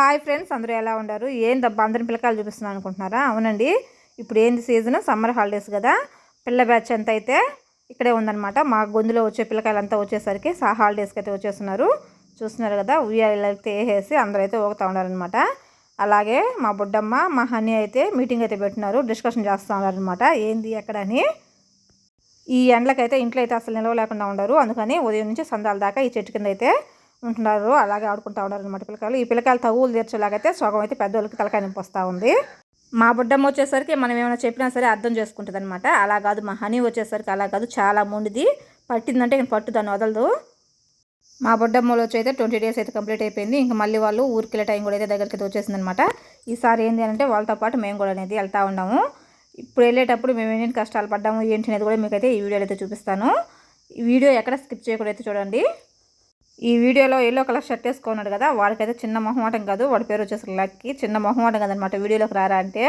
Hi friends అందరూ ఎలా ఉన్నారు? ఏంది అందరిని పిల్లకాయలు చూపిస్తున్నాను అనుకుంటున్నారా? అవునండి. ఇప్పుడు ఏంది సీజన్ సమ్మర్ హాలిడేస్ కదా. పిల్ల బ్యాచ్ అంతా అయితే ఇక్కడే ఉందన్నమాట. మా గొంతులో వచ్చే పిల్లకాయలు అంతా వచ్చేసరికి సా హాలిడేస్కి అయితే వచ్చేస్తున్నారు. చూస్తున్నారు కదా ఉయ్యాలైతే వేసేసి అందరూ అయితే ఊగుతూ ఉన్నారనమాట అలాగే మా బుడ్డమ్మ మా హనీ అయితే మీటింగ్ అయితే పెట్టినారు డిస్కషన్ చేస్తూ ఉన్నారనమాట ఏంది ఎక్కడ అని. ఈ ఎండలకైతే ఇంట్లో అయితే అసలు నిలవలేకుండా ఉండరు. అందుకని ఉదయం నుంచి సందాల దాకా ఈ చెట్టు కింద అయితే ఉంటున్నారు. అలాగే ఆడుకుంటూ ఉన్నారు అనమాట పిల్లకాయలు. ఈ పిల్లకాయలు తగువులు తీర్చేలాగైతే సగం అయితే పెద్దోళ్ళకి తలకాయ నింపు వస్తూ ఉంది. మా బుడ్డమ్మ వచ్చేసరికి మనం ఏమైనా చెప్పినా సరే అర్థం చేసుకుంటుంది అనమాట అలా కాదు మా హనీ వచ్చేసరికి అలా కాదు చాలా మొండిది. పట్టిందంటే నేను పట్టు దాన్ని వదలదు. మా బొడ్డమ్మలో వచ్చి అయితే ట్వంటీ డేస్ అయితే కంప్లీట్ అయిపోయింది. ఇంకా మళ్ళీ వాళ్ళు ఊరికి వెళ్ళే టైం కూడా అయితే దగ్గరికి అయితే వచ్చేసింది అనమాట ఈసారి ఏంటి అంటే వాళ్ళతో పాటు మేము కూడా అనేది వెళ్తూ ఉన్నాము. ఇప్పుడు వెళ్ళేటప్పుడు మేము ఏంటి కష్టాలు పడ్డాము ఏంటి అనేది కూడా మీకైతే ఈ వీడియోలో అయితే చూపిస్తాను. ఈ వీడియో ఎక్కడ స్కిప్ చేయకుండా అయితే చూడండి. ఈ వీడియోలో ఎల్లో కలర్ షర్ట్ వేసుకున్నాడు కదా వాడికైతే చిన్న మొహమాటం కాదు. వాడి పేరు వచ్చేసరికి లక్కి చిన్న మొహమాటం కదనమాట. వీడియోలోకి రారా అంటే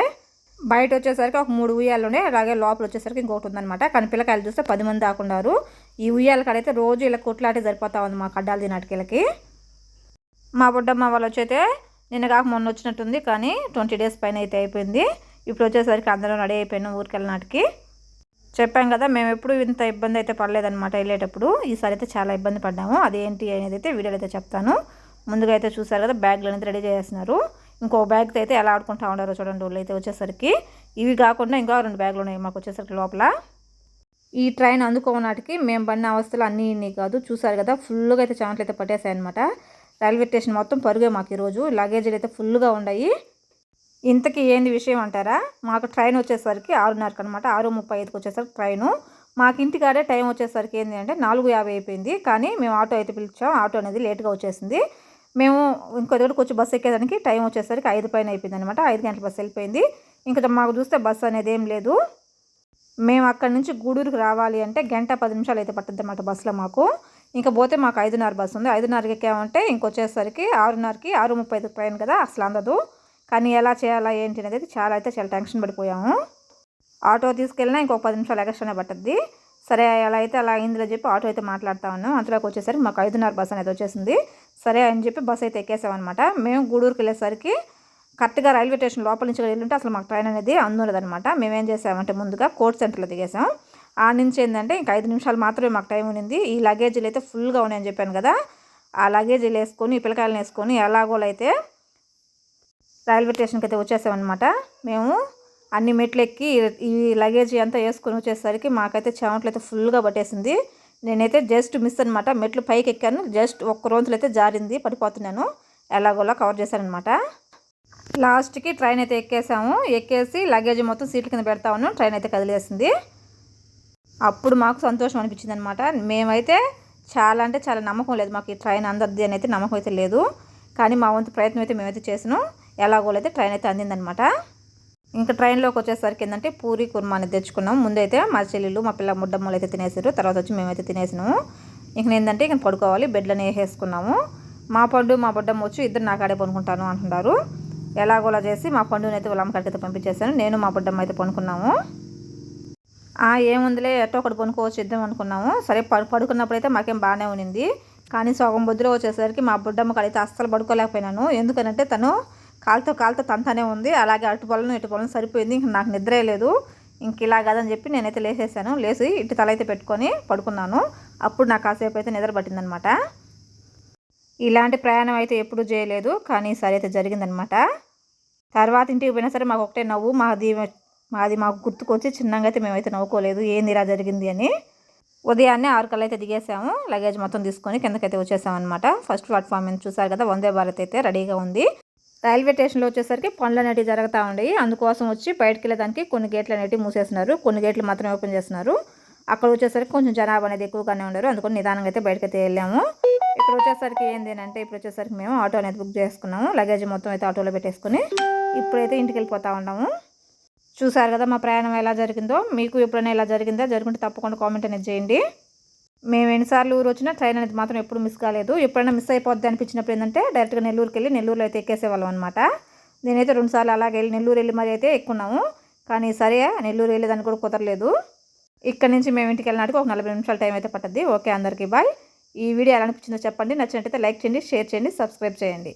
బయట వచ్చేసరికి ఒక మూడు ఉయ్యాలు ఉన్నాయి. అలాగే లోపల వచ్చేసరికి ఇంకొకటి ఉందనమాట కానీ పిల్లకాయలు చూస్తే పది మంది దాకున్నారు ఈ ఉయ్యాల కాడైతే రోజు ఇలా కొట్లాటే సరిపోతా ఉంది మా కడ్డాలు తినటికి మా బుడ్డమ్మ వాళ్ళు వచ్చైతే నిన్న కాక మొన్న వచ్చినట్టుంది కానీ ట్వంటీ డేస్ పైన అయితే అయిపోయింది. ఇప్పుడు వచ్చేసరికి అందరం రెడీ అయిపోయినాం ఊరికి వెళ్ళినాటికి చెప్పాం కదా మేము ఎప్పుడు ఇంత ఇబ్బంది అయితే పడలేదన్నమాట. వెళ్ళేటప్పుడు ఈసారి అయితే చాలా ఇబ్బంది పడ్డాము. అదేంటి అనేది అయితే వీడియోలో అయితే చెప్తాను. ముందుగా అయితే చూసారు కదా బ్యాగ్లు అనేది రెడీ చేస్తున్నారు ఇంకో బ్యాగ్తో అయితే ఎలా ఆడుకుంటా ఉండారో చూడండి వాళ్ళు అయితే వచ్చేసరికి. ఇవి కాకుండా ఇంకా రెండు బ్యాగులు ఉన్నాయి మాకు వచ్చేసరికి లోపల. ఈ ట్రైన్ అందుకోనాటికి మేము పడిన అవస్థలు అన్నీ ఇన్ని కాదు. చూసారు కదా ఫుల్గా అయితే చాంట్లు అయితే పట్టేశాయి అనమాట రైల్వే స్టేషన్ మొత్తం పరుగే మాకు ఈరోజు. లగేజీలు అయితే ఫుల్గా ఉన్నాయి. ఇంతకీ ఏంది విషయం అంటారా? మాకు ట్రైన్ వచ్చేసరికి ఆరున్నరకు అనమాట ఆరు ముప్పై ఐదుకి వచ్చేసరికి ట్రైను. మాకు ఇంటికాడే టైం వచ్చేసరికి ఏంటి అంటే నాలుగు యాభై అయిపోయింది. కానీ మేము ఆటో అయితే పిలిచాం. ఆటో అనేది లేట్గా వచ్చేసింది. మేము ఇంకో దగ్గరకు వచ్చి బస్సు ఎక్కేదానికి టైం వచ్చేసరికి ఐదు పైన అయిపోయింది అనమాట ఐదు గంటల బస్సు వెళ్ళిపోయింది. ఇంకా మాకు చూస్తే బస్సు అనేది ఏం లేదు. మేము అక్కడి నుంచి గూడూరుకి రావాలి అంటే గంట పది నిమిషాలు అయితే పట్టుద్ది అనమాట బస్సులో మాకు. ఇంకా పోతే మాకు ఐదున్నర బస్సు ఉంది. ఐదున్నరకి ఎక్కామంటే ఇంకొచ్చేసరికి ఆరున్నరకి ఆరు ముప్పై ఐదు ట్రైన్ కదా. అసలు అందదు. కానీ ఎలా చేయాలా ఏంటి అనేది చాలా అయితే చాలా టెన్షన్ పడిపోయాము. ఆటో తీసుకెళ్ళినా ఇంకొక పది నిమిషాలు ఎక్స్ట్రానే పట్టద్ది. సరే అలా అయితే అలా అయిందిలో చెప్పి ఆటో అయితే మాట్లాడుతూ ఉన్నాం. అంతలోకి వచ్చేసరికి మాకు ఐదున్నర బస్ అనేది వచ్చేసింది. సరే అని చెప్పి బస్ అయితే ఎక్కేసామన్నమాట మేము గూడూరుకి వెళ్ళేసరికి కరెక్ట్గా రైల్వే స్టేషన్ లోపల నుంచి వెళ్ళింటే అసలు మాకు ట్రైన్ అనేది అందులేదనమాట మేము ఏం చేసామంటే ముందుగా కోర్ట్ సెంటర్లో దిగేసాం. ఆ నుంచి ఏంటంటే ఇంకా ఐదు నిమిషాలు మాత్రమే మాకు టైం ఉంది ఈ లగేజీలు అయితే ఫుల్గా ఉన్నాయని చెప్పాను కదా ఆ లగేజీలు వేసుకొని పిల్లకాయలను వేసుకొని ఎలాగోలైతే రైల్వే స్టేషన్కి అయితే వచ్చేసామన్నమాట. మేము అన్ని మెట్లు ఎక్కి ఈ లగేజ్ అంతా వేసుకొని వచ్చేసరికి మాకైతే చెమట్లు అయితే ఫుల్గా పట్టేసింది. నేనైతే జస్ట్ మిస్ అనమాట మెట్లు పైకి ఎక్కాను. జస్ట్ ఒక్క రోజులు అయితే జారింది పడిపోతున్నాను. ఎలాగోలా కవర్ చేశానమాట లాస్ట్కి ట్రైన్ అయితే ఎక్కేసాము. ఎక్కేసి లగేజ్ మొత్తం సీట్ల కింద పెడతా ఉన్నాం. ట్రైన్ అయితే కదిలేసింది. అప్పుడు మాకు సంతోషం అనిపించింది అనమాట మేమైతే చాలా అంటే చాలా నమ్మకం లేదు మాకు ఈ ట్రైన్ అందద్ది అని అయితే నమ్మకం అయితే లేదు. కానీ మా వంతు ప్రయత్నం అయితే మేమైతే చేసినాం. ఎలాగోలైతే ట్రైన్ అయితే అందిందనమాట. ఇంకా ట్రైన్లోకి వచ్చేసరికి ఏంటంటే పూరి కుర్మా అనేది తెచ్చుకున్నాం. ముందైతే మా చెల్లెలు మా పిల్ల ముడ్డమ్మలు అయితే తినేసారు. తర్వాత వచ్చి మేమైతే తినేసినాము. ఇంక ఏంటంటే ఇంక పడుకోవాలి బెడ్లని వేసేసుకున్నాము. మా పండు మా బుడ్డమ్మ వచ్చి ఇద్దరు నాకాడే పనుకుంటాను అంటున్నారు. ఎలాగోలా చేసి మా పండుని అయితే వాళ్ళ అమ్మకాడికి అయితే పంపించేశాను. నేను మా బుడ్డమ్మ అయితే పనుకున్నాము. ఏముందిలే ఎట్టో ఒకటి పనుకోవచ్చు ఇద్దాం అనుకున్నాము. సరే పడు పడుకున్నప్పుడు అయితే మాకేం బాగానే ఉన్నింది కానీ సగం బుద్ధిలో వచ్చేసరికి మా బుడ్డమ్మ కడితే అస్సలు పడుకోలేకపోయినాను. ఎందుకనంటే తను కాలుతో కాలుతో తంతానే ఉంది. అలాగే అటు పొలం ఇటు పొలం సరిపోయింది. ఇంక నాకు నిద్రే లేదు. ఇంక ఇలా కదని చెప్పి నేనైతే లేసేసాను. లేచి ఇటు తల అయితే పెట్టుకొని పడుకున్నాను. అప్పుడు నాకు కాసేపు అయితే నిద్ర పట్టిందనమాట. ఇలాంటి ప్రయాణం అయితే ఎప్పుడు చేయలేదు. కానీ సరే అయితే జరిగిందనమాట. తర్వాత ఇంటికి పోయినా సరే మాకు ఒకటే నవ్వు. మాది మాది మాకు గుర్తుకొచ్చి చిన్నగా అయితే మేమైతే నవ్వుకోలేదు. ఏంది ఇలా జరిగింది అని. ఉదయాన్నే ఆరు కల్లా అయితే దిగేసాము. లగేజ్ మొత్తం తీసుకొని కిందకైతే వచ్చేసామన్నమాట ఫస్ట్ ప్లాట్ఫామ్ చూసారు కదా వందే భారత్ అయితే రెడీగా ఉంది. రైల్వే స్టేషన్లో వచ్చేసరికి పనులు అనేవి జరుగుతూ ఉండేవి. అందుకోసం వచ్చి బయటకు వెళ్ళేదానికి కొన్ని గేట్లు అనేవి మూసేస్తున్నారు. కొన్ని గేట్లు మాత్రమే ఓపెన్ చేస్తున్నారు. అక్కడ వచ్చేసరికి కొంచెం జనాభా అనేది ఎక్కువగానే ఉండరు అందుకని నిదానంగా అయితే బయటకు అయితే వెళ్ళాము. ఇక్కడ వచ్చేసరికి ఏంది అంటే ఇప్పుడు వచ్చేసరికి మేము ఆటో అనేది బుక్ చేసుకున్నాము. లగేజ్ మొత్తం అయితే ఆటోలో పెట్టేసుకుని ఇప్పుడైతే ఇంటికి వెళ్ళిపోతూ ఉన్నాము. చూసారు కదా మా ప్రయాణం ఎలా జరిగిందో. మీకు ఎప్పుడైనా ఎలా జరిగిందో? జరుగుంటే తప్పకుండా కామెంట్ అనేది చేయండి. మేము ఎన్నిసార్లు ఊరు వచ్చినా ట్రైన్ అనేది మాత్రం ఎప్పుడు మిస్ కాలేదు. ఎప్పుడైనా మిస్ అయిపోద్ది అనిపించినప్పుడు ఏంటంటే డైరెక్ట్గా నెల్లూరుకి వెళ్ళి నెల్లూరులో అయితే ఎక్కేసేవాళ్ళం అనమాట నేనైతే రెండుసార్లు అలాగే వెళ్ళి నెల్లూరు వెళ్ళి మరి అయితే ఎక్కున్నాము. కానీ సరే నెల్లూరు వెళ్ళేదానికి కూడా కుదరలేదు. ఇక్కడ నుంచి మేము ఇంటికి వెళ్ళినట్టుకు ఒక నలభై నిమిషాల టైం అయితే పట్టద్ది. ఓకే అందరికీ బాయ్ ఈ వీడియో ఎలా అనిపించిందో చెప్పండి. నచ్చినట్టయితే లైక్ చేయండి షేర్ చేయండి సబ్స్క్రైబ్ చేయండి.